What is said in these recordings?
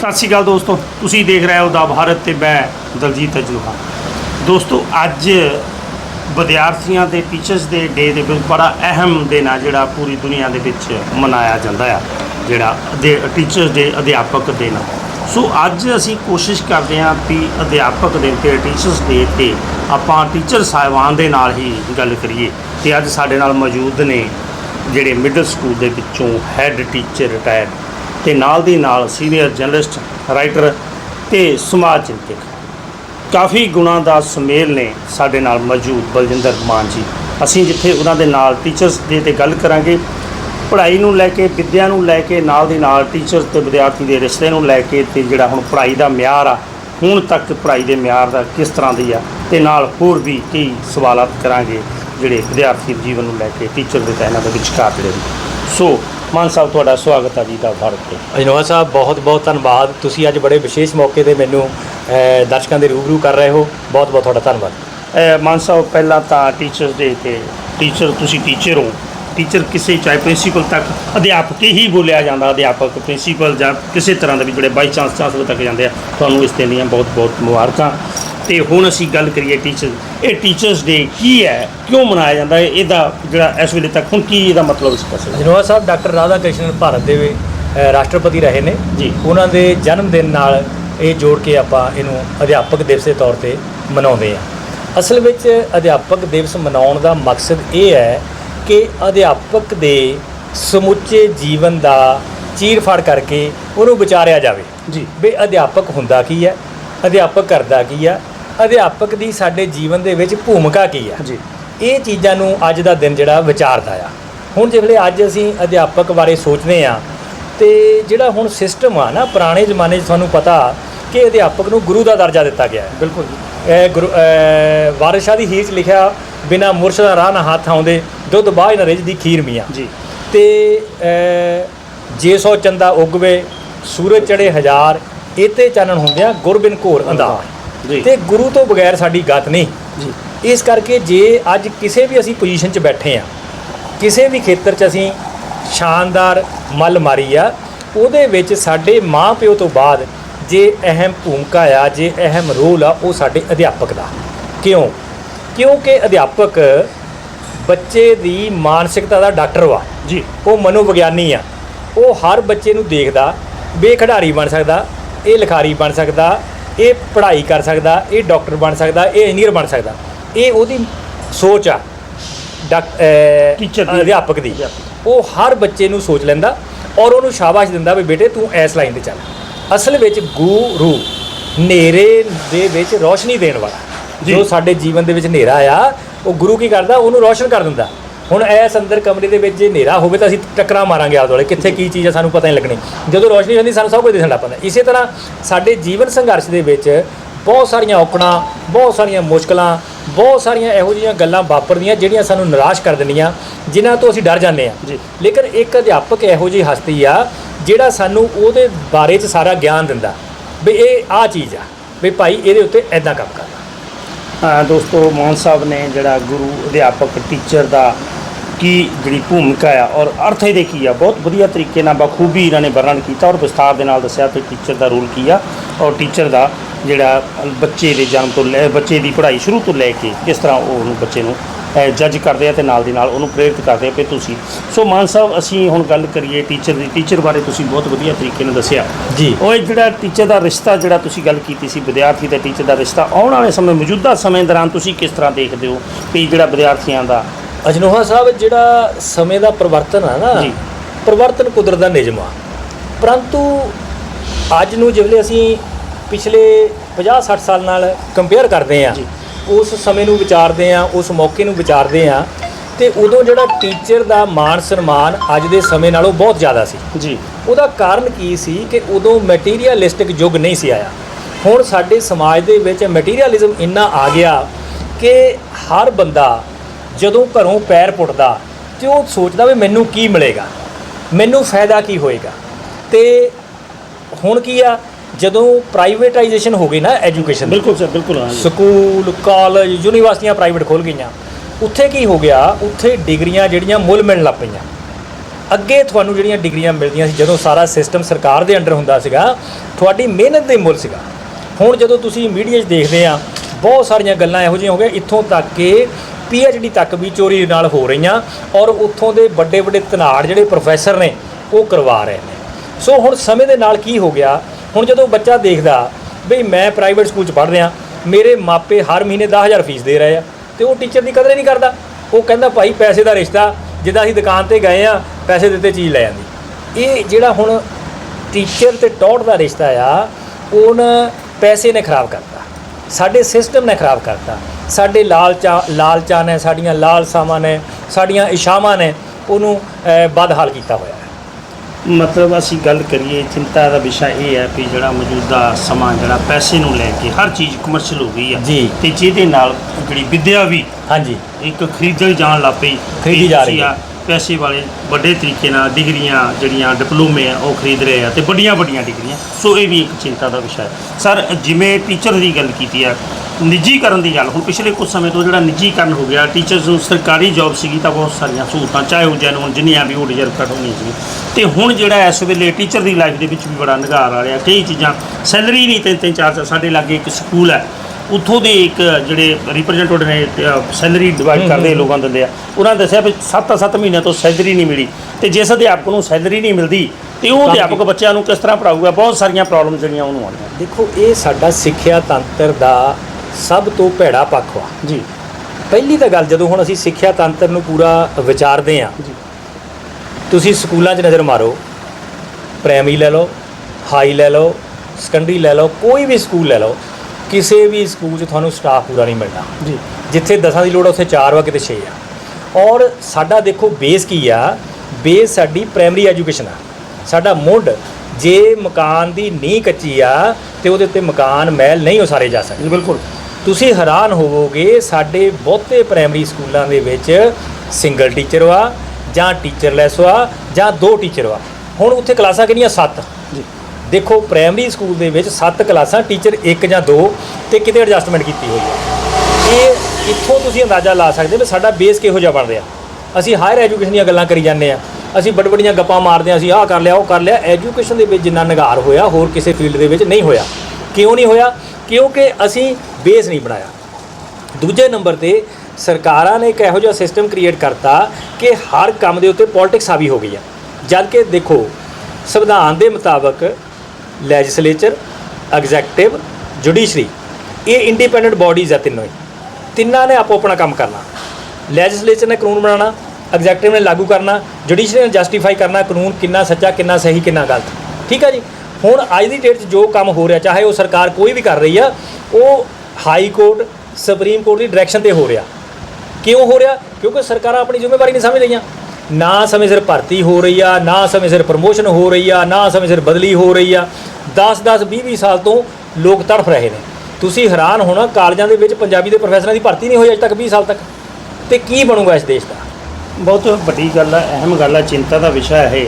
ਸਤਿ ਸ਼੍ਰੀ ਅਕਾਲ ਦੋਸਤੋ, ਤੁਸੀਂ ਦੇਖ ਰਹੇ ਹੋ ਦਾ ਭਾਰਤ ਤੇ ਮੈਂ ਦਲਜੀਤ ਅਜੂਹਾ। ਦੋਸਤੋ, ਅੱਜ ਵਿਦਿਆਰਥੀਆਂ ਦੇ ਟੀਚਰਸ ਦੇ ਡੇ ਦੇ ਵਿੱਚ ਬੜਾ ਅਹਿਮ ਦਿਨ ਆ ਜਿਹੜਾ ਪੂਰੀ ਦੁਨੀਆ ਦੇ ਵਿੱਚ ਮਨਾਇਆ ਜਾਂਦਾ ਆ, ਜਿਹੜਾ ਟੀਚਰਸ ਡੇ ਅਧਿਆਪਕ ਦਿਨ ਸੋ ਅੱਜ ਅਸੀਂ ਕੋਸ਼ਿਸ਼ ਕਰਦੇ ਹਾਂ ਕਿ ਅਧਿਆਪਕ ਦਿਨ ਤੇ ਟੀਚਰਸ ਡੇ ਤੇ ਆਪਾਂ ਟੀਚਰ ਸਾਹਿਬਾਨ ਦੇ ਨਾਲ ਹੀ ਗੱਲ ਕਰੀਏ। ਤੇ ਅੱਜ ਸਾਡੇ ਨਾਲ ਮੌਜੂਦ ਨੇ ਜਿਹੜੇ ਮਿਡਲ ਸਕੂਲ ਦੇ ਵਿੱਚੋਂ ਹੈੱਡ ਟੀਚਰ ਰਿਟਾਇਰ ਤੇ ਨਾਲ ਦੀ ਨਾਲ ਸੀਨੀਅਰ ਜਰਨਲਿਸਟ, ਰਾਈਟਰ ਤੇ ਸਮਾਜ ਚਿੰਤਕ ਕਾਫੀ ਗੁਣਾਂ ਦਾ ਸੁਮੇਲ ਨੇ ਸਾਡੇ ਨਾਲ ਮੌਜੂਦ ਬਲਜਿੰਦਰ ਮਾਨ ਜੀ ਅਸੀਂ ਜਿੱਥੇ ਉਹਨਾਂ ਦੇ ਨਾਲ ਟੀਚਰਸ ਦੇ ਤੇ ਗੱਲ ਕਰਾਂਗੇ, ਪੜ੍ਹਾਈ ਨੂੰ ਲੈ ਕੇ, ਵਿੱਦਿਆ ਨੂੰ ਲੈ ਕੇ, ਨਾਲ ਦੀ ਨਾਲ ਟੀਚਰਸ ਤੇ ਵਿਦਿਆਰਥੀ ਦੇ ਰਿਸ਼ਤੇ ਨੂੰ ਲੈ ਕੇ ਤੇ ਜਿਹੜਾ ਹੁਣ ਪੜ੍ਹਾਈ ਦਾ ਮਿਆਰ ਆ, ਹੁਣ ਤੱਕ ਪੜ੍ਹਾਈ ਦੇ ਮਿਆਰ ਦਾ ਕਿਸ ਤਰ੍ਹਾਂ ਦੀ ਆ, ਤੇ ਨਾਲ ਹੋਰ ਵੀ ਕਈ ਸਵਾਲਾਤ ਕਰਾਂਗੇ ਜਿਹੜੇ ਵਿਦਿਆਰਥੀ ਜੀਵਨ ਨੂੰ ਲੈ ਕੇ ਟੀਚਰ ਦੇ ਤੇ ਇਹਨਾਂ ਦੇ ਵਿਚਕਾਰ ਜਿਹੜੇ ਨੇ। ਸੋ ਮਾਨ ਸਾਹਿਬ ਤੁਹਾਡਾ ਸਵਾਗਤ ਹੈ ਜੀ ਦਾ ਭਾਰਤ ਤੇ ਅਜਨੋਆ ਸਾਹਿਬ ਬਹੁਤ ਬਹੁਤ ਧੰਨਵਾਦ। ਤੁਸੀਂ ਅੱਜ ਬੜੇ ਵਿਸ਼ੇਸ਼ ਮੌਕੇ ਤੇ ਮੈਨੂੰ ਦਰਸ਼ਕਾਂ ਦੇ ਰੂਬਰੂ ਕਰ ਰਹੇ ਹੋ। ਬਹੁਤ ਬਹੁਤ ਤੁਹਾਡਾ ਧੰਨਵਾਦ। ਮਾਨ ਸਾਹਿਬ ਪਹਿਲਾਂ ਤਾਂ ਟੀਚਰਸ ਡੇ ਤੇ ਟੀਚਰ ਤੁਸੀਂ ਟੀਚਰ ਹੋ। ਟੀਚਰ ਕਿਸੇ ਚਾਹੇ ਪ੍ਰਿੰਸੀਪਲ ਤੱਕ ਅਧਿਆਪਕ ਹੀ ਬੋਲਿਆ ਜਾਂਦਾ ਅਧਿਆਪਕ ਪ੍ਰਿੰਸੀਪਲ ਜਾਂ ਕਿਸੇ ਤਰ੍ਹਾਂ ਦੇ ਵੀ ਜਿਹੜੇ ਬਾਈ ਚਾਂਸ ਚਾਂਸਲਰ ਤੱਕ ਜਾਂਦੇ ਆ। ਤੁਹਾਨੂੰ ਇਸ ਤੇ ਦੀਆਂ ਬਹੁਤ ਬਹੁਤ ਮੁਬਾਰਕਾਂ। ਤੇ ਹੁਣ ਅਸੀਂ ਗੱਲ ਕਰੀਏ ਟੀਚਰ ਇਹ ਟੀਚਰਸ ਡੇ ਕੀ ਹੈ? ਕਿਉਂ ਮਨਾਇਆ ਜਾਂਦਾ ਹੈ? ਇਹਦਾ ਜਿਹੜਾ ਇਸ ਵੇਲੇ ਤੱਕ ਹੁਣ ਕੀ ਇਹਦਾ ਮਤਲਬ ਇਸ ਪਾਸੇ? ਅਜਨੋਆ ਸਾਹਿਬ ਡਾਕਟਰ ਰਾਧਾ ਕ੍ਰਿਸ਼ਨ ਭਾਰਤ ਦੇ ਅ, ਰਾਸ਼ਟਰਪਤੀ ਰਹੇ ਨੇ। ਜੀ। ਉਹਨਾਂ ਦੇ ਜਨਮ ਦਿਨ ਨਾਲ ਇਹ ਜੋੜ ਕੇ ਆਪਾਂ ਇਹਨੂੰ ਅਧਿਆਪਕ ਦਿਵਸ ਦੇ ਤੌਰ ਤੇ ਮਨਾਉਂਦੇ ਆ ਅਸਲ ਵਿੱਚ ਅਧਿਆਪਕ ਦਿਵਸ ਮਨਾਉਣ ਦਾ ਮਕਸਦ ਇਹ ਹੈ ਕਿ ਅਧਿਆਪਕ ਦੇ ਸਮੁੱਚੇ ਜੀਵਨ ਦਾ ਚੀਰ-ਫਾੜ ਕਰਕੇ ਉਹਨੂੰ ਵਿਚਾਰਿਆ ਜਾਵੇ। ਜੀ। ਵੀ ਅਧਿਆਪਕ ਹੁੰਦਾ ਕੀ ਹੈ? ਅਧਿਆਪਕ ਕਰਦਾ ਕੀ ਆ ਅਧਿਆਪਕ ਦੀ ਸਾਡੇ ਜੀਵਨ ਦੇ ਵਿੱਚ ਭੂਮਿਕਾ ਕੀ ਆ? ਜੀ। ਇਹ ਚੀਜ਼ਾਂ ਨੂੰ ਅੱਜ ਦਾ ਦਿਨ ਜਿਹੜਾ ਵਿਚਾਰਦਾ ਆ। ਹੁਣ ਜਿਵੇਂ ਅੱਜ ਅਸੀਂ ਅਧਿਆਪਕ ਬਾਰੇ ਸੋਚਦੇ ਆ ਤੇ ਜਿਹੜਾ ਹੁਣ ਸਿਸਟਮ ਆ ਨਾ ਪੁਰਾਣੇ ਜ਼ਮਾਨੇ 'ਚ ਤੁਹਾਨੂੰ ਪਤਾ ਕਿ ਅਧਿਆਪਕ ਨੂੰ ਗੁਰੂ ਦਾ ਦਰਜਾ ਦਿੱਤਾ ਗਿਆ ਹੈ। ਬਿਲਕੁਲ ਜੀ। ਇਹ ਗੁਰੂ ਵਾਰਿਸ ਦੀ ਹੀਰ 'ਚ ਲਿਖਿਆ ਬਿਨਾ ਮੁਰਸ਼ਦ ਦਾ ਰਾਹ ਨਾ ਹੱਥ ਆਉਂਦੇ ਦੁੱਧ ਬਾਝ ਨਾ ਰਿੱਝਦੀ ਖੀਰ ਮੀਆਂ। ਜੀ। ਤੇ ਜੇ ਸੋ ਚੰਦਾ ਉਗਵੇ ਸੂਰਜ ਚੜੇ ਹਜ਼ਾਰ ਇਤੇ ਚਾਨਣ ਹੁੰਦਿਆਂ ਗੁਰਬਿਨ ਘੋਰ ਅੰਧਾਰ। ਜੀ। ਤੇ ਗੁਰੂ ਤੋਂ ਬਗੈਰ ਸਾਡੀ ਗਤ ਨਹੀਂ। ਜੀ। ਇਸ ਕਰਕੇ ਜੇ ਅੱਜ ਕਿਸੇ ਵੀ ਅਸੀਂ ਪੋਜੀਸ਼ਨ 'ਚ ਬੈਠੇ ਆ ਕਿਸੇ ਵੀ ਖੇਤਰ 'ਚ ਅਸੀਂ ਸ਼ਾਨਦਾਰ ਮੱਲ ਮਾਰੀ ਆ ਉਹਦੇ ਵਿੱਚ ਸਾਡੇ ਮਾਂ ਪਿਓ ਤੋਂ ਬਾਅਦ ਜੇ ਅਹਿਮ ਭੂਮਿਕਾ ਆ ਜੇ ਅਹਿਮ ਰੋਲ ਆ ਉਹ ਸਾਡੇ ਅਧਿਆਪਕ ਦਾ। ਕਿਉਂ? ਕਿਉਂਕਿ ਅਧਿਆਪਕ ਬੱਚੇ ਦੀ ਮਾਨਸਿਕਤਾ ਦਾ ਡਾਕਟਰ ਵਾ। ਜੀ। ਉਹ ਮਨੋਵਿਗਿਆਨੀ ਆ। ਉਹ ਹਰ ਬੱਚੇ ਨੂੰ ਦੇਖਦਾ ਵੀ ਇਹ ਖਿਡਾਰੀ ਬਣ ਸਕਦਾ ਇਹ ਲਿਖਾਰੀ ਬਣ ਸਕਦਾ ਇਹ ਪੜ੍ਹਾਈ ਕਰ ਸਕਦਾ ਇਹ ਡਾਕਟਰ ਬਣ ਸਕਦਾ ਇਹ ਇੰਜੀਨੀਅਰ ਬਣ ਸਕਦਾ ਇਹ ਉਹਦੀ ਸੋਚ ਆ ਦੀ। ਅਧਿਆਪਕ ਦੀ। ਉਹ ਹਰ ਬੱਚੇ ਨੂੰ ਸੋਚ ਲੈਂਦਾ ਔਰ ਉਹਨੂੰ ਸ਼ਾਬਾਸ਼ ਦਿੰਦਾ ਵੀ ਬੇਟੇ ਤੂੰ ਇਸ ਲਾਈਨ ਤੇ ਚੱਲ ਅਸਲ ਵਿੱਚ ਗੁਰੂ ਹਨੇਰੇ ਦੇ ਵਿੱਚ ਰੋਸ਼ਨੀ ਦੇਣ ਵਾਲਾ। ਜੋ ਸਾਡੇ ਜੀਵਨ ਦੇ ਵਿੱਚ ਹਨੇਰਾ ਆ ਉਹ ਗੁਰੂ ਕੀ ਕਰਦਾ ਉਹਨੂੰ ਰੋਸ਼ਨ ਕਰ ਦਿੰਦਾ ਹੁਣ ਐਸ ਅੰਦਰ ਕਮਰੇ ਦੇ ਵਿੱਚ ਜੇ ਹਨੇਰਾ ਹੋਵੇ ਤਾਂ ਅਸੀਂ ਟੱਕਰਾਂ ਮਾਰਾਂਗੇ ਆਪ ਦੁਆਲੇ। ਕਿੱਥੇ ਕੀ ਚੀਜ਼ ਆ ਸਾਨੂੰ ਪਤਾ ਨਹੀਂ ਲੱਗਣੀ। ਜਦੋਂ ਰੋਸ਼ਨੀ ਹੁੰਦੀ ਸਾਨੂੰ ਸਭ ਕੁਝ ਦਿਸਣ ਲੱਗ ਪੈਂਦਾ। ਇਸੇ ਤਰ੍ਹਾਂ ਸਾਡੇ ਜੀਵਨ ਸੰਘਰਸ਼ ਦੇ ਵਿੱਚ ਬਹੁਤ ਸਾਰੀਆਂ ਔਕੜਾਂ ਬਹੁਤ ਸਾਰੀਆਂ ਮੁਸ਼ਕਲਾਂ ਬਹੁਤ ਸਾਰੀਆਂ ਇਹੋ ਜਿਹੀਆਂ ਗੱਲਾਂ ਵਾਪਰਦੀਆਂ ਜਿਹੜੀਆਂ ਸਾਨੂੰ ਨਿਰਾਸ਼ ਕਰ ਦਿੰਦੀਆਂ ਜਿਨ੍ਹਾਂ ਤੋਂ ਅਸੀਂ ਡਰ ਜਾਂਦੇ ਆ ਜੀ। ਲੇਕਿਨ ਇੱਕ ਅਧਿਆਪਕ ਇਹੋ ਜਿਹੀ ਹਸਤੀ ਆ ਜਿਹੜਾ ਸਾਨੂੰ ਉਹਦੇ ਬਾਰੇ 'ਚ ਸਾਰਾ ਗਿਆਨ ਦਿੰਦਾ ਵੀ ਇਹ ਆ ਚੀਜ਼ ਆ ਵੀ ਭਾਈ ਇਹਦੇ ਉੱਤੇ ਐਦਾਂ ਕੰਮ ਕਰਨਾ ਹਾਂ ਦੋਸਤੋ ਮਾਨ ਸਾਹਿਬ ਨੇ ਜਿਹੜਾ ਗੁਰੂ ਅਧਿਆਪਕ ਟੀਚਰ ਦਾ ਕੀ ਜਿਹੜੀ ਭੂਮਿਕਾ ਆ ਔਰ ਅਰਥ ਇਹਦੇ ਕੀ ਆ? ਬਹੁਤ ਵਧੀਆ ਤਰੀਕੇ ਨਾਲ ਬਖੂਬੀ ਇਹਨਾਂ ਨੇ ਵਰਣਨ ਕੀਤਾ ਔਰ ਵਿਸਥਾਰ ਦੇ ਨਾਲ ਦੱਸਿਆ ਕਿ ਟੀਚਰ ਦਾ ਰੋਲ ਕੀ ਆ ਔਰ ਟੀਚਰ ਦਾ ਜਿਹੜਾ ਬੱਚੇ ਦੇ ਜਨਮ ਤੋਂ ਲੈ ਬੱਚੇ ਦੀ ਪੜ੍ਹਾਈ ਸ਼ੁਰੂ ਤੋਂ ਲੈ ਕੇ ਕਿਸ ਤਰ੍ਹਾਂ ਉਹ ਉਹਨੂੰ ਬੱਚੇ ਨੂੰ ਜੱਜ ਕਰਦੇ ਆ ਤੇ ਨਾਲ ਦੀ ਨਾਲ ਉਹਨੂੰ ਪ੍ਰੇਰਿਤ ਕਰਦੇ ਆ ਕਿ ਤੁਸੀਂ। ਸੋ ਮਾਨ ਸਾਹਿਬ ਅਸੀਂ ਹੁਣ ਗੱਲ ਕਰੀਏ ਟੀਚਰ ਦੀ। ਟੀਚਰ ਬਾਰੇ ਤੁਸੀਂ ਬਹੁਤ ਵਧੀਆ ਤਰੀਕੇ ਨਾਲ ਦੱਸਿਆ। ਜੀ। ਉਹ ਜਿਹੜਾ ਟੀਚਰ ਦਾ ਰਿਸ਼ਤਾ ਜਿਹੜਾ ਤੁਸੀਂ ਗੱਲ ਕੀਤੀ ਸੀ ਵਿਦਿਆਰਥੀ ਤੇ ਟੀਚਰ ਦਾ ਰਿਸ਼ਤਾ ਆਉਣ ਵਾਲੇ ਸਮੇਂ ਮੌਜੂਦਾ ਸਮੇਂ ਦੌਰਾਨ ਤੁਸੀਂ ਕਿਸ ਤਰ੍ਹਾਂ ਦੇਖਦੇ ਹੋ ਵੀ ਜਿਹੜਾ ਵਿਦਿਆਰਥੀਆਂ ਦਾ ਅਜਨੋਹਾ ਸਾਹਿਬ ਜਿਹੜਾ ਸਮੇਂ ਦਾ ਪਰਿਵਰਤਨ ਆ ਨਾ। ਪਰਿਵਰਤਨ ਕੁਦਰਤ ਦਾ ਨਿਯਮ ਆ ਪਰੰਤੂ ਅੱਜ ਨੂੰ ਜਿਵੇਂ ਅਸੀਂ ਪਿਛਲੇ 50 60 ਸਾਲ ਨਾਲ ਕੰਪੇਅਰ ਕਰਦੇ ਆ। ਉਸ ਸਮੇਂ ਨੂੰ ਵਿਚਾਰਦੇ ਆ ਉਸ ਮੌਕੇ ਨੂੰ ਵਿਚਾਰਦੇ ਆ ਤੇ ਉਦੋਂ ਜਿਹੜਾ ਟੀਚਰ ਦਾ ਮਾਣ ਸਨਮਾਨ ਅੱਜ ਦੇ ਸਮੇਂ ਨਾਲੋਂ ਬਹੁਤ ਜ਼ਿਆਦਾ ਸੀ ਜੀ ਉਹਦਾ ਕਾਰਨ ਕੀ ਸੀ ਕਿ ਉਦੋਂ ਮਟੀਰੀਅਲਿਸਟਿਕ ਯੁੱਗ ਨਹੀਂ ਸੀ ਆਇਆ ਹੁਣ ਸਾਡੇ ਸਮਾਜ ਦੇ ਵਿੱਚ ਮਟੀਰੀਅਲਿਜ਼ਮ ਇੰਨਾ ਆ ਗਿਆ ਕਿ ਹਰ ਬੰਦਾ ਜਦੋਂ ਘਰੋਂ ਪੈਰ ਪੁੱਟਦਾ ਤੇ ਉਹ ਸੋਚਦਾ ਵੀ ਮੈਨੂੰ ਕੀ ਮਿਲੇਗਾ ਮੈਨੂੰ ਫਾਇਦਾ ਕੀ ਹੋਏਗਾ। ਤੇ ਹੁਣ ਕੀ ਆ ਜਦੋਂ ਪ੍ਰਾਈਵੇਟਾਈਜੇਸ਼ਨ ਹੋ ਗਈ ਨਾ ਐਜੂਕੇਸ਼ਨ ਬਿਲਕੁਲ ਸਰ ਬਿਲਕੁਲ ਹਾਂ। ਸਕੂਲ ਕਾਲਜ ਯੂਨੀਵਰਸਿਟੀਆਂ ਪ੍ਰਾਈਵੇਟ ਖੁੱਲ ਗਈਆਂ। ਉੱਥੇ ਕੀ ਹੋ ਗਿਆ ਉੱਥੇ ਡਿਗਰੀਆਂ ਜਿਹੜੀਆਂ ਮੁੱਲ ਮਿਲਣ ਲੱਗ ਪਈਆਂ। ਅੱਗੇ ਤੁਹਾਨੂੰ ਜਿਹੜੀਆਂ ਡਿਗਰੀਆਂ ਮਿਲਦੀਆਂ ਸੀ ਜਦੋਂ ਸਾਰਾ ਸਿਸਟਮ ਸਰਕਾਰ ਦੇ ਅੰਡਰ ਹੁੰਦਾ ਸੀਗਾ ਤੁਹਾਡੀ ਮਿਹਨਤ ਦੇ ਮੁੱਲ ਸੀਗਾ। ਹੁਣ ਜਦੋਂ ਤੁਸੀਂ ਮੀਡੀਆ 'ਚ ਦੇਖਦੇ ਆ ਬਹੁਤ ਸਾਰੀਆਂ ਗੱਲਾਂ ਇਹੋ ਜਿਹੀਆਂ ਹੋ ਗਈਆਂ ਇੱਥੋਂ ਤੱਕ ਕਿ ਡੀ ਤੱਕ ਵੀ ਚੋਰੀ ਨਾਲ ਹੋ ਰਹੀਆਂ ਔਰ ਉੱਥੋਂ ਦੇ ਵੱਡੇ ਵੱਡੇ ਤਨਾੜ ਜਿਹੜੇ ਪ੍ਰੋਫੈਸਰ ਨੇ, ਉਹ ਕਰਵਾ ਰਹੇ ਨੇ। ਸੋ ਹੁਣ ਸਮੇਂ ਦੇ ਨਾਲ ਕੀ ਹੋ ਗਿਆ? ਹੁਣ ਜਦੋਂ ਬੱਚਾ ਦੇਖਦਾ ਬਈ ਮੈਂ ਪ੍ਰਾਈਵੇਟ ਸਕੂਲ 'ਚ ਪੜ੍ਹ ਰਿਹਾ, ਮੇਰੇ ਮਾਪੇ ਹਰ ਮਹੀਨੇ 10000 ਫੀਸ ਦੇ ਰਹੇ ਆ ਤੇ ਉਹ ਟੀਚਰ ਦੀ ਕਦਰ ਹੀ ਨਹੀਂ ਕਰਦਾ। ਉਹ ਕਹਿੰਦਾ ਭਾਈ ਪੈਸੇ ਦਾ ਰਿਸ਼ਤਾ, ਜਿੱਦਾਂ ਅਸੀਂ ਦੁਕਾਨ ਤੇ ਗਏ ਆ, ਪੈਸੇ ਦਿੱਤੇ ਚੀਜ਼ ਲੈ ਜਾਂਦੀ ਇਹ ਜਿਹੜਾ ਹੁਣ ਟੀਚਰ ਤੇ ਟੌਟ ਦਾ ਰਿਸ਼ਤਾ ਆ, ਉਹਨ ਪੈਸੇ ਨੇ ਖਰਾਬ ਕਰਤਾ। ਸਾਡੇ ਸਿਸਟਮ ਨੇ ਖਰਾਬ ਕਰਤਾ। ਸਾਡੇ ਲਾਲਚਾ ਲਾਲਚਾਂ ਨੇ ਸਾਡੀਆਂ ਲਾਲਸਾਵਾਂ ਨੇ ਸਾਡੀਆਂ ਇਸ਼ਾਵਾਂ ਨੇ ਉਹਨੂੰ ਬਦਹਾਲ ਕੀਤਾ ਹੋਇਆ ਹੈ ਮਤਲਬ ਅਸੀਂ ਗੱਲ ਕਰੀਏ ਚਿੰਤਾ ਦਾ ਵਿਸ਼ਾ ਇਹ ਹੈ ਕਿ ਜਿਹੜਾ ਮੌਜੂਦਾ ਸਮਾਂ ਜਿਹੜਾ ਪੈਸੇ ਨੂੰ ਲੈ ਕੇ ਹਰ ਚੀਜ਼ ਕਮਰਸ਼ੀਅਲ ਹੋ ਗਈ ਆ ਜੀ। ਤੇ ਜਿਹਦੇ ਨਾਲ ਜਿਹੜੀ ਵਿਦਿਆ ਵੀ ਹਾਂਜੀ ਇੱਕ ਖਰੀਦਣ ਜਾਣ ਲੱਗ ਪਈ ਖਰੀਦੀ ਜਾ ਰਹੀ। ਆ ਪੈਸੇ ਵਾਲੇ ਵੱਡੇ ਤਰੀਕੇ ਨਾਲ ਡਿਗਰੀਆਂ ਜਿਹੜੀਆਂ ਡਿਪਲੋਮੇ ਆ, ਉਹ ਖਰੀਦ ਰਹੇ ਆ ਤੇ ਵੱਡੀਆਂ ਵੱਡੀਆਂ ਡਿਗਰੀਆਂ। ਸੋ ਇਹ ਵੀ ਇੱਕ ਚਿੰਤਾ ਦਾ ਵਿਸ਼ਾ ਹੈ। ਸਰ, ਜਿਵੇਂ ਟੀਚਰ ਦੀ ਗੱਲ ਕੀਤੀ ਆ, ਨਿੱਜੀਕਰਨ ਦੀ ਗੱਲ, ਹੁਣ ਪਿਛਲੇ ਕੁਝ ਸਮੇਂ ਤੋਂ ਜਿਹੜਾ ਨਿੱਜੀਕਰਨ ਹੋ ਗਿਆ ਟੀਚਰਸ ਨੂੰ ਸਰਕਾਰੀ ਜੌਬ ਸੀਗੀ ਤਾਂ ਬਹੁਤ ਸਾਰੀਆਂ ਸਹੂਲਤਾਂ, ਚਾਹੇ ਉਹ ਜੈਨੂਨ ਜਿੰਨੀਆਂ ਵੀ ਉਹ ਡਿਜ਼ਰਵ ਕਰ ਹੋਣੀਆਂ ਸੀ ਤੇ ਹੁਣ ਜਿਹੜਾ ਇਸ ਵੇਲੇ ਟੀਚਰ ਦੀ ਲਾਈਫ ਦੇ ਵਿੱਚ ਵੀ ਬੜਾ ਨਿਗਾਰ ਆ ਰਿਹਾ, ਕਈ ਚੀਜ਼ਾਂ ਸੈਲਰੀ ਨਹੀਂ ਤਿੰਨ ਤਿੰਨ ਚਾਰ ਚਾਰ ਸਾਡੇ ਲਾਗੇ ਇੱਕ ਸਕੂਲ ਹੈ ਉੱਥੋਂ ਦੇ ਇੱਕ ਜਿਹੜੇ ਰਿਪਰੈਜ਼ੈਂਟੇਟਿਵ ਨੇ ਸੈਲਰੀ ਡਿਵਾਈਡ ਕਰਦੇ ਲੋਕਾਂ ਦਿੰਦੇ ਆ। ਉਹਨਾਂ ਨੇ ਦੱਸਿਆ ਵੀ 7-7 ਮਹੀਨਿਆਂ ਤੋਂ ਸੈਲਰੀ ਨਹੀਂ ਮਿਲੀ। ਤੇ ਜਿਸ ਅਧਿਆਪਕ ਨੂੰ ਸੈਲਰੀ ਨਹੀਂ ਮਿਲਦੀ ਤੇ ਉਹ ਅਧਿਆਪਕ ਬੱਚਿਆਂ ਨੂੰ ਕਿਸ ਤਰ੍ਹਾਂ ਪੜਾਊਗਾ ਬਹੁਤ ਸਾਰੀਆਂ ਪ੍ਰੋਬਲਮ ਜਿਹੜੀਆਂ ਉਹਨੂੰ ਆਉਂਦੀਆਂ। ਦੇਖੋ ਇਹ ਸਾਡਾ ਸਿੱਖਿਆ ਤੰਤਰ ਦਾ ਸਭ ਤੋਂ ਭੈੜਾ ਪੱਖ ਵਾ। ਜੀ। ਪਹਿਲੀ ਤਾਂ ਗੱਲ ਜਦੋਂ ਹੁਣ ਅਸੀਂ ਸਿੱਖਿਆ ਤੰਤਰ ਨੂੰ ਪੂਰਾ ਵਿਚਾਰਦੇ ਆ ਜੀ। ਤੁਸੀਂ ਸਕੂਲਾਂ 'ਚ ਨਜ਼ਰ ਮਾਰੋ। ਪ੍ਰਾਇਮਰੀ ਲੈ ਲਓ ਹਾਈ ਲੈ ਲਓ ਸੈਕੰਡਰੀ ਲੈ ਲਓ ਕੋਈ ਵੀ ਸਕੂਲ ਲੈ ਲਓ ਕਿਸੇ ਵੀ ਸਕੂਲ 'ਚ ਤੁਹਾਨੂੰ ਸਟਾਫ ਪੂਰਾ ਨਹੀਂ ਮਿਲਣਾ। ਜੀ। ਜਿੱਥੇ ਦਸਾਂ ਦੀ ਲੋੜ ਆ, ਉੱਥੇ 4 ਵਾ ਕਿਤੇ 6 ਆ। ਔਰ ਸਾਡਾ ਦੇਖੋ ਬੇਸ ਕੀ ਆ? ਬੇਸ ਸਾਡੀ ਪ੍ਰਾਇਮਰੀ ਐਜੂਕੇਸ਼ਨ ਆ। ਸਾਡਾ ਮੁੱਢ ਜੇ ਮਕਾਨ ਦੀ ਨੀਂਹ ਕੱਚੀ ਆ ਤੇ ਉਹਦੇ ਉੱਤੇ ਮਕਾਨ ਮਹਿਲ ਨਹੀਂ ਉਸਾਰੇ ਜਾ ਸਕਦੇ। ਬਿਲਕੁਲ। ਤੁਸੀਂ ਹੈਰਾਨ ਹੋਵੋਗੇ ਸਾਡੇ ਬਹੁਤੇ ਪ੍ਰਾਇਮਰੀ ਸਕੂਲਾਂ ਦੇ ਵਿੱਚ ਸਿੰਗਲ ਟੀਚਰ ਵਾ ਜਾਂ ਟੀਚਰਲੈਸ ਵਾ ਜਾਂ ਦੋ ਟੀਚਰ ਵਾ। ਹੁਣ ਉੱਥੇ ਕਲਾਸਾਂ ਕਿੰਨੀਆਂ? 7 ਜੀ ਦੇਖੋ ਪ੍ਰਾਇਮਰੀ ਸਕੂਲ ਦੇ ਵਿੱਚ 7 ਕਲਾਸਾਂ ਟੀਚਰ 1 ਜਾਂ 2 ਤੇ ਕਿਤੇ ਐਡਜਸਟਮੈਂਟ ਕੀਤੀ ਹੋਈ ਹੈ। ਇਹ ਇੱਥੋਂ ਤੁਸੀਂ ਅੰਦਾਜ਼ਾ ਲਾ ਸਕਦੇ ਵੀ ਸਾਡਾ ਬੇਸ ਕਿਹੋ ਜਿਹਾ ਬਣ ਰਿਹਾ? ਅਸੀਂ ਹਾਇਰ ਐਜੂਕੇਸ਼ਨ ਦੀਆਂ ਗੱਲਾਂ ਕਰੀ ਜਾਂਦੇ ਆ ਅਸੀਂ ਬੜ ਬੜੀਆਂ ਗੱਪਾਂ ਮਾਰਦੇ ਆ ਅਸੀਂ ਆਹ ਕਰ ਲਿਆ, ਉਹ ਕਰ ਲਿਆ। ਐਜੂਕੇਸ਼ਨ ਦੇ ਵਿੱਚ ਜਿੰਨਾ ਨਿਗਾਰ ਹੋਇਆ, ਹੋਰ ਕਿਸੇ ਫੀਲਡ ਦੇ ਵਿੱਚ ਨਹੀਂ ਹੋਇਆ। ਕਿਉਂ ਨਹੀਂ ਹੋਇਆ? ਕਿਉਂਕਿ ਅਸੀਂ ਬੇਸ ਨਹੀਂ ਬਣਾਇਆ। ਦੂਜੇ ਨੰਬਰ ਤੇ ਸਰਕਾਰਾਂ ਨੇ ਇੱਕ ਇਹੋ ਜਿਹਾ ਸਿਸਟਮ ਕ੍ਰੀਏਟ ਕਰਤਾ ਕਿ ਹਰ ਕੰਮ ਦੇ ਉੱਤੇ ਪੋਲਿਟਿਕਸ ਹਾਵੀ ਹੋ ਗਈ ਆ ਜਦ ਕਿ ਦੇਖੋ, ਸੰਵਿਧਾਨ ਦੇ ਮੁਤਾਬਕ ਲੈਜਿਸਲੇਚਰ ਐਗਜ਼ੈਕਟਿਵ ਜੁਡੀਸ਼ਰੀ ਇਹ ਇੰਡੀਪੈਂਡੈਂਟ ਬਾਡੀਜ਼ ਆ ਤਿੰਨੋਂ ਹੀ। ਤਿੰਨਾਂ ਨੇ ਆਪੋ ਆਪਣਾ ਕੰਮ ਕਰਨਾ। ਲੈਜਿਸਲੇਚਰ ਨੇ ਕਾਨੂੰਨ ਬਣਾਉਣਾ ਐਗਜ਼ੈਕਟਿਵ ਨੇ ਲਾਗੂ ਕਰਨਾ ਜੁਡੀਸ਼ਰੀ ਨੇ ਜਸਟੀਫਾਈ ਕਰਨਾ ਕਾਨੂੰਨ ਕਿੰਨਾ ਸੱਚਾ, ਕਿੰਨਾ ਸਹੀ, ਕਿੰਨਾ ਗਲਤ। ਠੀਕ ਹੈ ਜੀ? ਹੁਣ ਅੱਜ ਦੀ ਡੇਟ 'ਚ ਜੋ ਕੰਮ ਹੋ ਰਿਹਾ, ਚਾਹੇ ਉਹ ਸਰਕਾਰ ਕੋਈ ਵੀ ਕਰ ਰਹੀ ਆ, ਉਹ ਹਾਈ ਕੋਰਟ ਸੁਪਰੀਮ ਕੋਰਟ ਦੀ ਡਾਇਰੈਕਸ਼ਨ ਤੇ ਹੋ ਰਿਹਾ। ਕਿਉਂ ਹੋ ਰਿਹਾ? ਕਿਉਂਕਿ ਸਰਕਾਰਾਂ ਆਪਣੀ ਜ਼ਿੰਮੇਵਾਰੀ ਨਹੀਂ ਸਮਝ ਰਹੀਆਂ। ਨਾ ਸਮੇਂ ਸਿਰ ਭਰਤੀ ਹੋ ਰਹੀ ਆ, ਨਾ ਸਮੇਂ ਸਿਰ ਪ੍ਰਮੋਸ਼ਨ ਹੋ ਰਹੀ ਆ, ਨਾ ਸਮੇਂ ਸਿਰ ਬਦਲੀ ਹੋ ਰਹੀ ਆ। 10 10 20 20 ਸਾਲ ਤੋਂ ਲੋਕ ਤੜਫ ਰਹੇ ਨੇ। ਤੁਸੀਂ ਹੈਰਾਨ ਹੋਣਾ, ਕਾਲਜਾਂ ਦੇ ਵਿੱਚ ਪੰਜਾਬੀ ਦੇ ਪ੍ਰੋਫੈਸਰਾਂ ਦੀ ਭਰਤੀ ਨਹੀਂ ਹੋਈ ਅਜੇ ਤੱਕ 20 ਸਾਲ ਤੱਕ। ਤੇ ਕੀ ਬਣੂਗਾ ਇਸ ਦੇਸ਼ ਦਾ? ਬਹੁਤ ਵੱਡੀ ਗੱਲ ਹੈ ਅਹਿਮ ਗੱਲ ਹੈ ਚਿੰਤਾ ਦਾ ਵਿਸ਼ਾ ਹੈ ਇਹ।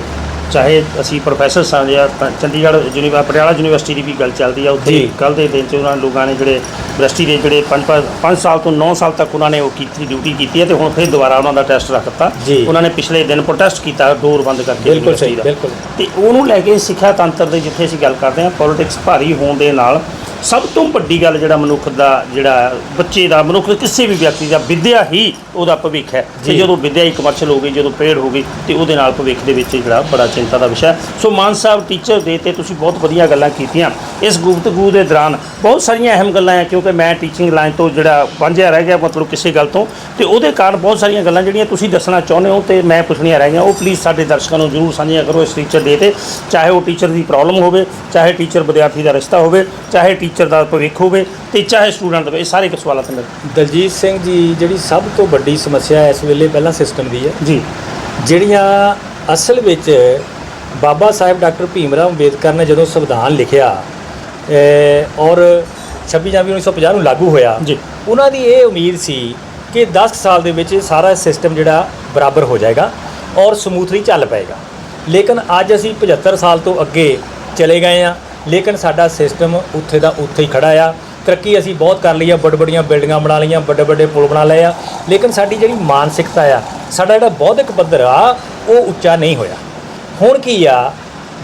ਚਾਹੇ ਅਸੀਂ ਪ੍ਰੋਫੈਸਰ ਸਾਂ ਜਾਂ ਤਾਂ ਚੰਡੀਗੜ੍ਹ ਯੂਨੀਵਰ ਪਟਿਆਲਾ ਯੂਨੀਵਰਸਿਟੀ ਦੀ ਵੀ ਗੱਲ ਚੱਲਦੀ ਆ ਉੱਥੇ। ਕੱਲ ਦੇ ਦਿਨ 'ਚ ਉਹਨਾਂ ਲੋਕਾਂ ਨੇ ਜਿਹੜੇ ਯੂਨੀਵਰਸਿਟੀ ਦੇ ਜਿਹੜੇ 5 5 ਸਾਲ ਤੋਂ 9 ਸਾਲ ਤੱਕ ਉਹਨਾਂ ਨੇ ਉਹ ਕੀਤੀ ਡਿਊਟੀ ਕੀਤੀ ਹੈ ਤੇ ਹੁਣ ਫਿਰ ਦੁਬਾਰਾ ਉਹਨਾਂ ਦਾ ਟੈਸਟ ਰੱਖਤਾ ਜੀ। ਉਹਨਾਂ ਨੇ ਪਿਛਲੇ ਦਿਨ ਪ੍ਰੋਟੈਸਟ ਕੀਤਾ ਡੋਰ ਬੰਦ ਕਰਕੇ ਬਿਲਕੁਲ ਸਹੀ ਯੂਨੀਵਰਸਿਟੀ। ਬਿਲਕੁਲ ਤੇ ਉਹਨੂੰ ਲੈ ਕੇ ਸਿੱਖਿਆ ਤੰਤਰ ਦੇ ਜਿੱਥੇ ਅਸੀਂ ਗੱਲ ਕਰਦੇ ਹਾਂ ਪੋਲਿਟਿਕਸ ਭਾਰੀ ਹੋਣ ਦੇ ਨਾਲ ਸਭ ਤੋਂ ਵੱਡੀ ਗੱਲ ਜਿਹੜਾ ਮਨੁੱਖ ਦਾ ਜਿਹੜਾ ਬੱਚੇ ਦਾ ਮਨੁੱਖ ਦੇ ਕਿਸੇ ਵੀ ਵਿਅਕਤੀ ਦਾ ਵਿਦਿਆ ਹੀ ਉਹਦਾ ਭਵਿੱਖ ਹੈ। ਤੇ। ਜਦੋਂ ਵਿਦਿਆ ਹੀ ਕਮਰਸ਼ੀਅਲ ਹੋ ਗਈ ਜਦੋਂ ਪੇੜ ਹੋ ਗਈ ਤੇ ਉਹਦੇ ਨਾਲ ਭਵਿੱਖ ਦੇ ਵਿੱਚ ਜਿਹੜਾ ਬੜਾ ਚਿੰਤਾ ਦਾ ਵਿਸ਼ਾ। ਸੋ ਮਾਨ ਸਾਹਿਬ ਟੀਚਰ ਦੇ ਤੇ ਤੁਸੀਂ ਬਹੁਤ ਵਧੀਆ ਗੱਲਾਂ ਕੀਤੀਆਂ। ਇਸ ਗੁਫ਼ਤਗੂ ਦੇ ਦੌਰਾਨ ਬਹੁਤ ਸਾਰੀਆਂ ਅਹਿਮ ਗੱਲਾਂ ਹੈ ਕਿਉਂਕਿ ਮੈਂ ਟੀਚਿੰਗ ਲਾਈਨ ਤੋਂ ਜਿਹੜਾ ਵਾਂਝਿਆ ਰਹਿ ਗਿਆ ਮਤਲਬ ਕਿਸੇ ਗੱਲ ਤੋਂ। ਤੇ ਉਹਦੇ ਕਾਰਨ ਬਹੁਤ ਸਾਰੀਆਂ ਗੱਲਾਂ ਜਿਹੜੀਆਂ ਤੁਸੀਂ ਦੱਸਣਾ ਚਾਹੁੰਦੇ ਹੋ ਤੇ ਮੈਂ ਪੁੱਛਣੀਆਂ ਰਹਿ ਗਈਆਂ। ਉਹ ਪਲੀਜ਼ ਸਾਡੇ ਦਰਸ਼ਕਾਂ ਨੂੰ ਜ਼ਰੂਰ ਸਾਂਝੀਆਂ ਕਰੋ ਇਸ ਟੀਚਰ ਦੇ ਤੇ। ਚਾਹੇ ਉਹ ਟੀਚਰ ਦੀ ਪ੍ਰੋਬਲਮ ਹੋਵੇ ਚਾਹੇ ਟੀਚਰ ਵਿਦਿਆਰਥੀ ਦਾ ਰਿਸ਼ਤਾ ਹੋਵੇ ਚਾਹੇ ਟੀਚਰ ਦਾ ਭਵਿੱਖ ਹੋਵੇ ਤੇ ਚਾਹੇ ਸਟੂਡੈਂਟ ਦਾ ਇਹ ਸਾਰੇ ਇੱਕ ਸਵਾਲਾਂ ਤੇ ਮੇਰੇ ਦਲਜੀਤ ਸਿੰਘ ਜੀ ਜਿਹੜੀ ਸਭ ਤੋਂ ਵੱਡੀ ਸਮੱਸਿਆ ਇਸ ਵੇਲੇ ਪਹਿਲਾਂ ਸਿਸਟਮ ਦੀ ਹੈ। ਜੀ। ਜਿਹੜੀਆਂ ਅਸਲ ਵਿੱਚ ਬਾਬਾ ਸਾਹਿਬ ਡਾਕਟਰ ਭੀਮ ਰਾਓ ਅੰਬੇਦਕਰ ਨੇ ਜਦੋਂ ਸੰਵਿਧਾਨ ਲਿਖਿਆ ਔਰ 26 ਜਨਵਰੀ 1950 ਨੂੰ ਲਾਗੂ ਹੋਇਆ ਜੀ। ਉਹਨਾਂ ਦੀ ਇਹ ਉਮੀਦ ਸੀ ਕਿ 10 ਸਾਲ ਦੇ ਵਿੱਚ ਸਾਰਾ ਸਿਸਟਮ ਜਿਹੜਾ ਬਰਾਬਰ ਹੋ ਜਾਏਗਾ ਔਰ ਸਮੂਥਲੀ ਚੱਲ ਪਏਗਾ। ਲੇਕਿਨ ਅੱਜ ਅਸੀਂ 75 ਸਾਲ ਤੋਂ ਅੱਗੇ ਚਲੇ ਗਏ ਆ ਲੇਕਿਨ ਸਾਡਾ ਸਿਸਟਮ ਉੱਥੇ ਦਾ ਉੱਥੇ ਹੀ ਖੜਾ ਆ। ਤਰੱਕੀ ਅਸੀਂ ਬਹੁਤ ਕਰ ਲਈ ਆ ਵੱਡ ਵੱਡੀਆਂ ਬਿਲਡਿੰਗਾਂ ਬਣਾ ਲਈਆਂ ਵੱਡੇ ਵੱਡੇ ਪੁਲ ਬਣਾ ਲਏ ਆ। ਲੇਕਿਨ ਸਾਡੀ ਜਿਹੜੀ ਮਾਨਸਿਕਤਾ ਆ ਸਾਡਾ ਜਿਹੜਾ ਬੌਧਿਕ ਪੱਧਰ ਆ ਉਹ ਉੱਚਾ ਨਹੀਂ ਹੋਇਆ। ਹੁਣ ਕੀ ਆ?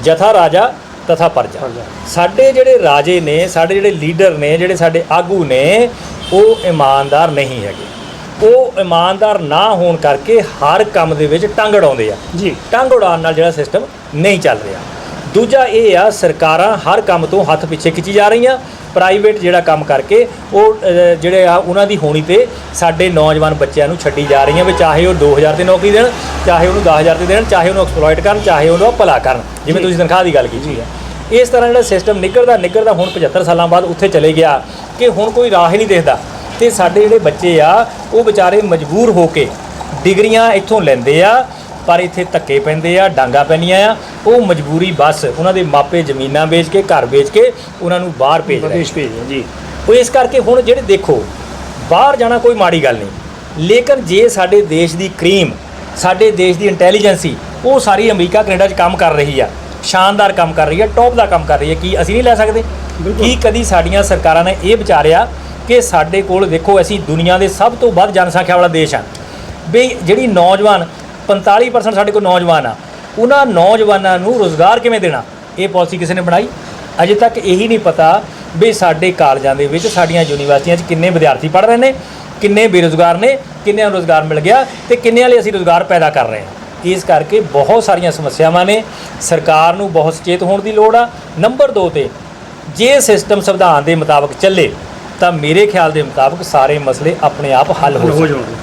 ਜਥਾ ਰਾਜਾ ਤਥਾ ਪ੍ਰਜਾ। ਸਾਡੇ ਜਿਹੜੇ ਰਾਜੇ ਨੇ ਸਾਡੇ ਜਿਹੜੇ ਲੀਡਰ ਨੇ ਜਿਹੜੇ ਸਾਡੇ ਆਗੂ ਨੇ ਉਹ ਇਮਾਨਦਾਰ ਨਹੀਂ ਹੈਗੇ। ਉਹ ਇਮਾਨਦਾਰ ਨਾ ਹੋਣ ਕਰਕੇ ਹਰ ਕੰਮ ਦੇ ਵਿੱਚ ਟੰਗ ਅੜਾਉਂਦੇ ਆ। ਜੀ। ਟੰਗ ਉਡਾਉਣ ਨਾਲ ਜਿਹੜਾ ਸਿਸਟਮ ਨਹੀਂ ਚੱਲ ਰਿਹਾ। ਦੂਜਾ ਇਹ ਆ ਸਰਕਾਰਾਂ ਹਰ ਕੰਮ ਤੋਂ ਹੱਥ ਪਿੱਛੇ ਖਿੱਚੀ ਜਾ ਰਹੀਆਂ। ਪ੍ਰਾਈਵੇਟ ਜਿਹੜਾ ਕੰਮ ਕਰਕੇ ਉਹ ਜਿਹੜੇ ਆ ਉਹਨਾਂ ਦੀ ਹੋਣੀ ਤੇ ਸਾਡੇ ਨੌਜਵਾਨ ਬੱਚਿਆਂ ਨੂੰ ਛੱਡੀ ਜਾ ਰਹੀਆਂ ਵੀ ਚਾਹੇ ਉਹ 2000 ਦੀ ਨੌਕਰੀ ਦੇਣ ਚਾਹੇ ਉਹਨੂੰ 10000 ਦੀ ਦੇਣ ਚਾਹੇ ਉਹਨੂੰ ਐਕਸਪਲੋਇਟ ਕਰਨ ਚਾਹੇ ਉਹਨੂੰ ਭਲਾ ਕਰਨ। ਜਿਵੇਂ। ਤੁਸੀਂ ਤਨਖਾਹ ਦੀ ਗੱਲ ਕੀਤੀ ਹੈ। ਇਸ ਤਰ੍ਹਾਂ ਜਿਹੜਾ ਸਿਸਟਮ ਨਿਕਲਦਾ ਨਿਕਲਦਾ ਹੁਣ 75 ਸਾਲਾਂ ਬਾਅਦ ਉੱਥੇ ਚਲੇ ਗਿਆ ਕਿ ਹੁਣ ਕੋਈ ਰਾਹ ਹੀ ਨਹੀਂ ਦੇਖਦਾ। ਤੇ ਸਾਡੇ ਜਿਹੜੇ ਬੱਚੇ ਆ ਉਹ ਵਿਚਾਰੇ ਮਜਬੂਰ ਹੋ ਕੇ ਡਿਗਰੀਆਂ ਇੱਥੋਂ ਲੈਂਦੇ ਆ ਪਰ ਇੱਥੇ ਧੱਕੇ ਪੈਂਦੇ ਆ ਡਾਂਗਾ ਪੈਣੀਆਂ ਆ। ਉਹ ਮਜਬੂਰੀ ਬਸ ਉਹਨਾਂ ਦੇ ਮਾਪੇ ਜ਼ਮੀਨਾਂ ਵੇਚ ਕੇ ਘਰ ਵੇਚ ਕੇ ਉਹਨਾਂ ਨੂੰ ਬਾਹਰ ਭੇਜ ਰਹੇ ਵਿਦੇਸ਼ ਜੀ। ਉਹ ਇਸ ਕਰਕੇ ਹੁਣ ਜਿਹੜੇ ਦੇਖੋ ਬਾਹਰ ਜਾਣਾ ਕੋਈ ਮਾੜੀ ਗੱਲ ਨਹੀਂ। ਲੇਕਿਨ ਜੇ ਸਾਡੇ ਦੇਸ਼ ਦੀ ਕਰੀਮ ਸਾਡੇ ਦੇਸ਼ ਦੀ ਇੰਟੈਲੀਜੈਂਸੀ ਉਹ ਸਾਰੀ ਅਮਰੀਕਾ ਕੈਨੇਡਾ 'ਚ ਕੰਮ ਕਰ ਰਹੀ ਆ ਸ਼ਾਨਦਾਰ ਕੰਮ ਕਰ ਰਹੀ ਆ ਟੌਪ ਦਾ ਕੰਮ ਕਰ ਰਹੀ ਆ ਕੀ ਅਸੀਂ ਨਹੀਂ ਲੈ ਸਕਦੇ। ਕੀ ਕਦੀ ਸਾਡੀਆਂ ਸਰਕਾਰਾਂ ਨੇ ਇਹ ਵਿਚਾਰਿਆ ਕਿ ਸਾਡੇ ਕੋਲ ਦੇਖੋ ਅਸੀਂ ਦੁਨੀਆ ਦੇ ਸਭ ਤੋਂ ਵੱਧ ਜਨਸੰਖਿਆ ਵਾਲਾ ਦੇਸ਼ ਆ। ਵੀ ਜਿਹੜੀ ਨੌਜਵਾਨ 45% ਸਾਡੇ ਕੋਲ ਨੌਜਵਾਨ ਆ ਉਹਨਾਂ ਨੌਜਵਾਨਾਂ ਨੂੰ ਰੋਜ਼ਗਾਰ ਕਿਵੇਂ ਦੇਣਾ? ਇਹ ਪਾਲਿਸੀ ਕਿਸੇ ਨੇ ਬਣਾਈ? ਅਜੇ ਤੱਕ ਇਹੀ ਨਹੀਂ ਪਤਾ ਵੀ ਸਾਡੇ ਕਾਲਜਾਂ ਦੇ ਵਿੱਚ ਸਾਡੀਆਂ ਯੂਨੀਵਰਸਿਟੀਆਂ 'ਚ ਕਿੰਨੇ ਵਿਦਿਆਰਥੀ ਪੜ੍ਹ ਰਹੇ ਨੇ ਕਿੰਨੇ ਬੇਰੁਜ਼ਗਾਰ ਨੇ ਕਿੰਨਿਆਂ ਨੂੰ ਰੋਜ਼ਗਾਰ ਮਿਲ ਗਿਆ ਤੇ ਕਿੰਨਿਆਂ ਲਈ ਅਸੀਂ ਰੋਜ਼ਗਾਰ ਪੈਦਾ ਕਰ ਰਹੇ ਹਾਂ। ਇਸ ਕਰਕੇ ਬਹੁਤ ਸਾਰੀਆਂ ਸਮੱਸਿਆਵਾਂ ਨੇ। ਸਰਕਾਰ ਨੂੰ ਬਹੁਤ ਸੁਚੇਤ ਹੋਣ ਦੀ ਲੋੜ ਆ। ਨੰਬਰ 2 ਤੇ ਜੇ ਸਿਸਟਮ ਸੰਵਿਧਾਨ ਦੇ ਮੁਤਾਬਕ ਚੱਲੇ ਤਾਂ ਮੇਰੇ ਖਿਆਲ ਦੇ ਮੁਤਾਬਕ ਸਾਰੇ ਮਸਲੇ ਆਪਣੇ ਆਪ ਹੱਲ ਹੋ ਜਾਣਗੇ।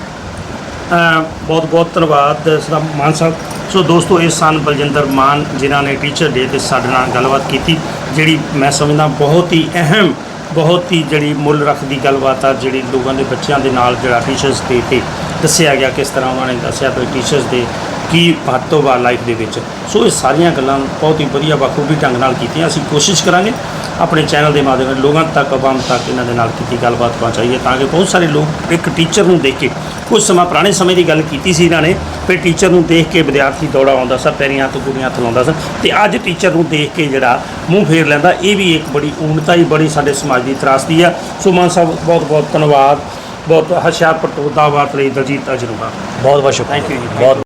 ਬਹੁਤ ਬਹੁਤ ਧੰਨਵਾਦ ਸਰ ਮਾਨ ਸਾਹਿਬ। ਸੋ ਦੋਸਤੋ, ਇਹ ਸਨ ਬਲਜਿੰਦਰ ਮਾਨ, ਜਿਨ੍ਹਾਂ ਨੇ ਟੀਚਰ ਡੇ ਤੇ ਸਾਡੇ ਨਾਲ ਗੱਲਬਾਤ ਕੀਤੀ, ਜਿਹੜੀ ਮੈਂ ਸਮਝਦਾ ਬਹੁਤ ਹੀ ਅਹਿਮ, ਬਹੁਤ ਹੀ ਜਿਹੜੀ ਮੁੱਲ ਰੱਖਦੀ ਗੱਲਬਾਤ ਆ, ਜਿਹੜੀ ਲੋਕਾਂ ਦੇ ਬੱਚਿਆਂ ਦੇ ਨਾਲ ਜਿਹੜਾ ਟੀਚਰਸ ਡੇ ਤੇ ਦੱਸਿਆ ਗਿਆ ਕਿਸ ਤਰ੍ਹਾਂ ਉਹਨਾਂ ਨੇ ਦੱਸਿਆ ਕਿ ਟੀਚਰਸ ਦੇ ਕੀ ਮਹੱਤਵ ਆ ਲਾਈਫ ਦੇ ਵਿੱਚ। ਸੋ ਇਹ ਸਾਰੀਆਂ ਗੱਲਾਂ ਬਹੁਤ ਹੀ ਵਧੀਆ, ਬਖੂਬੀ ਢੰਗ ਨਾਲ ਕੀਤੀਆਂ। ਅਸੀਂ ਕੋਸ਼ਿਸ਼ ਕਰਾਂਗੇ ਆਪਣੇ ਚੈਨਲ ਦੇ ਮਾਧਿਅਮ ਨਾਲ ਲੋਕਾਂ ਤੱਕ, ਆਵਾਮ ਤੱਕ ਇਹਨਾਂ ਦੇ ਨਾਲ ਕੀਤੀ ਗੱਲਬਾਤ ਪਹੁੰਚਾਈਏ, ਤਾਂ ਕਿ ਬਹੁਤ ਸਾਰੇ ਲੋਕ ਇੱਕ ਟੀਚਰ ਨੂੰ ਦੇਖ ਕੇ ਕੁਝ ਸਮਾਂ ਪੁਰਾਣੇ ਸਮੇਂ ਦੀ ਗੱਲ ਕੀਤੀ ਸੀ ਇਹਨਾਂ ਨੇ ਫਿਰ ਟੀਚਰ ਨੂੰ ਦੇਖ ਕੇ ਵਿਦਿਆਰਥੀ ਦੌੜਾ ਆਉਂਦਾ ਸੀ ਪੈਰੀਂ ਹੱਥ ਗੁੜੀਆਂ ਹੱਥ ਲਾਉਂਦਾ ਸੀ ਤੇ ਅੱਜ ਟੀਚਰ ਨੂੰ ਦੇਖ ਕੇ ਜਿਹੜਾ ਮੂੰਹ ਫੇਰ ਲੈਂਦਾ ਇਹ ਵੀ ਇੱਕ ਬੜੀ ਊਣਤਾ ਹੀ ਬੜੀ ਸਾਡੇ ਸਮਾਜ ਦੀ ਤਰਾਸਦੀ ਆ। ਸੋ ਮਾਨ ਸਾਹਿਬ ਬਹੁਤ ਬਹੁਤ ਧੰਨਵਾਦ ਬਹੁਤ ਹਸ਼ਿਆਰਪੁਰ ਤੋਂ ਦਾਵਾਤ ਲਈ ਦਲਜੀਤ ਅਜਰੂਗਾ ਬਹੁਤ ਬਹੁਤ ਸ਼ੁਕਰੀਆ। Thank you ਜੀ। ਬਹੁਤ